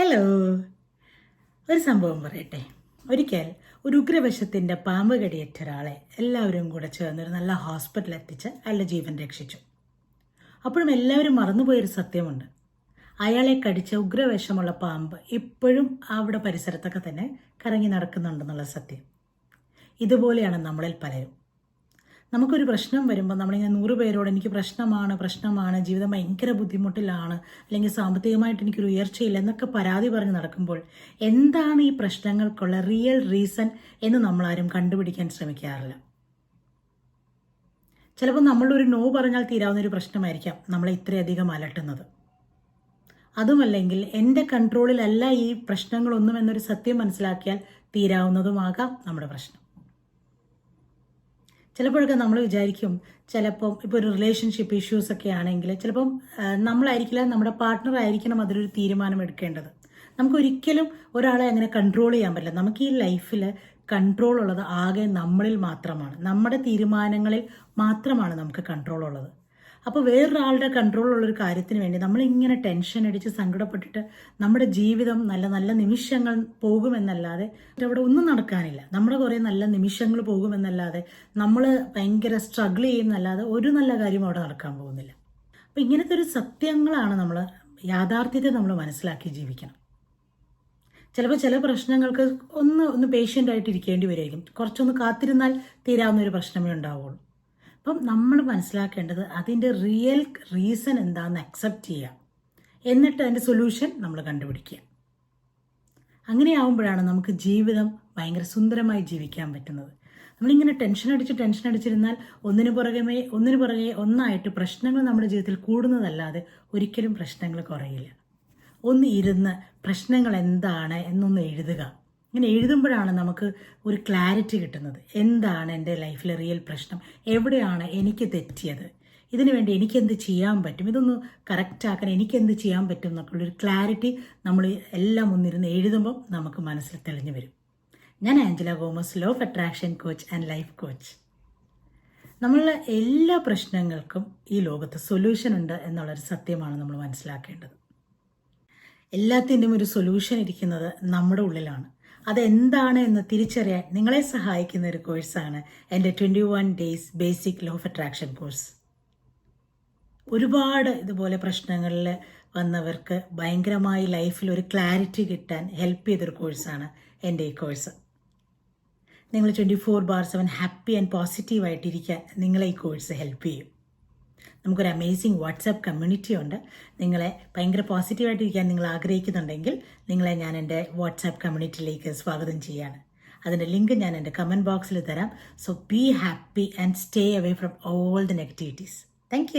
Hello ഒരു സംഭവം പറയട്ടെ. ഒരിക്കൽ ഒരു ഉഗ്രവശത്തിന്റെ പാമ്പ് കടിയേറ്റ ഒരാളെ എല്ലാവരും കൂടെ ചേർന്നൊരു നല്ല ഹോസ്പിറ്റലിൽ എത്തിച്ച് അയാളുടെ ജീവൻ രക്ഷിച്ചു. അപ്പോഴും എല്ലാവരും മറന്നുപോയൊരു സത്യമുണ്ട്. അയാളെ കടിച്ച ഉഗ്രവേഷമുള്ള പാമ്പ് ഇപ്പോഴും അവിടെ പരിസരത്തൊക്കെ തന്നെ കറങ്ങി നടക്കുന്നുണ്ടെന്നുള്ള സത്യം. ഇതുപോലെയാണ് നമ്മളിൽ പലരും. നമുക്കൊരു പ്രശ്നം വരുമ്പോൾ നമ്മളിങ്ങനെ നൂറ് പേരോട് എനിക്ക് പ്രശ്നമാണ് പ്രശ്നമാണ് ജീവിതം ഭയങ്കര ബുദ്ധിമുട്ടിലാണ് അല്ലെങ്കിൽ സാമ്പത്തികമായിട്ട് എനിക്കൊരു ഉയർച്ചയില്ല എന്നൊക്കെ പരാതി പറഞ്ഞ് നടക്കുമ്പോൾ എന്താണ് ഈ പ്രശ്നങ്ങൾക്കുള്ള റിയൽ റീസൺ എന്ന് നമ്മളാരും കണ്ടുപിടിക്കാൻ ശ്രമിക്കാറില്ല. ചിലപ്പോൾ നമ്മളൊരു നോ പറഞ്ഞാൽ തീരാവുന്ന ഒരു പ്രശ്നമായിരിക്കാം നമ്മളെ ഇത്രയധികം അലട്ടുന്നത്. അതുമല്ലെങ്കിൽ എന്റെ കൺട്രോളിലല്ല ഈ പ്രശ്നങ്ങളൊന്നും എന്നൊരു സത്യം മനസ്സിലാക്കിയാൽ തീരാവുന്നതുമാകാം നമ്മുടെ പ്രശ്നം. ചിലപ്പോഴൊക്കെ നമ്മൾ വിചാരിക്കും ചിലപ്പം ഇപ്പോൾ ഒരു റിലേഷൻഷിപ്പ് ഇഷ്യൂസ് ഒക്കെ ആണെങ്കിൽ ചിലപ്പം നമ്മളായിരിക്കില്ല നമ്മുടെ പാർട്ട്ണർ ആയിരിക്കണം അതിലൊരു തീരുമാനം എടുക്കേണ്ടത്. നമുക്ക് ഒരിക്കലും ഒരാളെ അങ്ങനെ കൺട്രോൾ ചെയ്യാൻ പറ്റില്ല. നമുക്ക് ഈ ലൈഫിൽ കൺട്രോൾ ഉള്ളത് ആകെ നമ്മളിൽ മാത്രമാണ്. നമ്മുടെ തീരുമാനങ്ങളിൽ മാത്രമാണ് നമുക്ക് കൺട്രോൾ ഉള്ളത്. അപ്പോൾ വേറൊരാളുടെ കൺട്രോൾ ഉള്ളൊരു കാര്യത്തിന് വേണ്ടി നമ്മളിങ്ങനെ ടെൻഷൻ അടിച്ച് സങ്കടപ്പെട്ടിട്ട് നമ്മുടെ ജീവിതം നല്ല നല്ല നിമിഷങ്ങൾ പോകുമെന്നല്ലാതെ അവിടെ ഒന്നും നടക്കാനില്ല. നമ്മുടെ കുറേ നല്ല നിമിഷങ്ങൾ പോകുമെന്നല്ലാതെ നമ്മൾ ഭയങ്കര സ്ട്രഗിൾ ചെയ്യുന്നല്ലാതെ ഒരു നല്ല കാര്യം അവിടെ നടക്കാൻ പോകുന്നില്ല. അപ്പം ഇങ്ങനത്തെ ഒരു സത്യങ്ങളാണ് നമ്മൾ യാഥാർത്ഥ്യത്തെ നമ്മൾ മനസ്സിലാക്കി ജീവിക്കണം. ചിലപ്പോൾ ചില പ്രശ്നങ്ങൾക്ക് ഒന്ന് ഒന്ന് പേഷ്യന്റായിട്ട് ഇരിക്കേണ്ടി വരുമായിരിക്കും കുറച്ചൊന്ന് കാത്തിരുന്നാൽ തീരാവുന്ന ഒരു പ്രശ്നമേ ഉണ്ടാവുള്ളൂ. അപ്പം നമ്മൾ മനസ്സിലാക്കേണ്ടത് അതിന്റെ റിയൽ റീസൺ എന്താണെന്ന് അക്സെപ്റ്റ് ചെയ്യുക എന്നിട്ട് അതിന്റെ സൊല്യൂഷൻ നമ്മൾ കണ്ടുപിടിക്കുക അങ്ങനെയാവുമ്പോഴാണ് നമുക്ക് ജീവിതം ഭയങ്കര സുന്ദരമായി ജീവിക്കാൻ പറ്റുന്നത്. നമ്മളിങ്ങനെ ടെൻഷൻ അടിച്ച് ടെൻഷൻ അടിച്ചിരുന്നാൽ ഒന്നിനു പുറകെ ഒന്നിനു പുറകെ ഒന്നായിട്ട് പ്രശ്നങ്ങൾ നമ്മുടെ ജീവിതത്തിൽ കൂടുന്നതല്ലാതെ ഒരിക്കലും പ്രശ്നങ്ങൾ കുറയില്ല. ഒന്ന് ഇരുന്ന് പ്രശ്നങ്ങൾ എന്താണ് എന്നൊന്ന് എഴുതുക. ഇങ്ങനെ എഴുതുമ്പോഴാണ് നമുക്ക് ഒരു ക്ലാരിറ്റി കിട്ടുന്നത്. എന്താണ് എന്റെ ലൈഫിലെ റിയൽ പ്രശ്നം? എവിടെയാണ് എനിക്ക് തെറ്റിയത്? ഇതിനു വേണ്ടി എനിക്കെന്ത് ചെയ്യാൻ പറ്റും? ഇതൊന്ന് കറക്റ്റാക്കാൻ എനിക്കെന്ത് ചെയ്യാൻ പറ്റും എന്നൊക്കെയുള്ളൊരു ക്ലാരിറ്റി നമ്മൾ എല്ലാം ഒന്നിരുന്ന് എഴുതുമ്പോൾ നമുക്ക് മനസ്സിൽ തെളിഞ്ഞു വരും. ഞാൻ Angela Gomez law of attraction coach and life coach നമ്മളുടെ എല്ലാ പ്രശ്നങ്ങൾക്കും ഈ ലോകത്ത് സൊല്യൂഷൻ ഉണ്ട് എന്നുള്ളൊരു സത്യമാണ് നമ്മൾ മനസ്സിലാക്കേണ്ടത്. എല്ലാത്തിന്റെയും ഒരു സൊല്യൂഷൻ ഇരിക്കുന്നത് നമ്മുടെ ഉള്ളിലാണ്. അതെന്താണ് എന്ന് തിരിച്ചറിയാൻ നിങ്ങളെ സഹായിക്കുന്ന ഒരു കോഴ്സാണ് എന്റെ twenty one days basic law of attraction course. ഒരുപാട് ഇതുപോലെ പ്രശ്നങ്ങളിൽ വന്നവർക്ക് ഭയങ്കരമായി ലൈഫിൽ ഒരു ക്ലാരിറ്റി കിട്ടാൻ ഹെൽപ്പ് ചെയ്തൊരു കോഴ്സാണ് എന്റെ ഈ കോഴ്സ്. നിങ്ങൾ twenty four bar seven happy and പോസിറ്റീവായിട്ടിരിക്കാൻ നിങ്ങളെ ഈ കോഴ്സ് ഹെൽപ്പ് ചെയ്യും. നമുക്കൊരു അമേസിങ് വാട്സാപ്പ് കമ്മ്യൂണിറ്റി ഉണ്ട്. നിങ്ങളെ ഭയങ്കര പോസിറ്റീവായിട്ടിരിക്കാൻ നിങ്ങൾ ആഗ്രഹിക്കുന്നുണ്ടെങ്കിൽ നിങ്ങളെ ഞാൻ എന്റെ വാട്സാപ്പ് കമ്മ്യൂണിറ്റിയിലേക്ക് സ്വാഗതം ചെയ്യാണ്. അതിന്റെ ലിങ്ക് ഞാൻ എന്റെ കമന്റ് ബോക്സിൽ തരാം. So be happy and stay away from all the negativities thank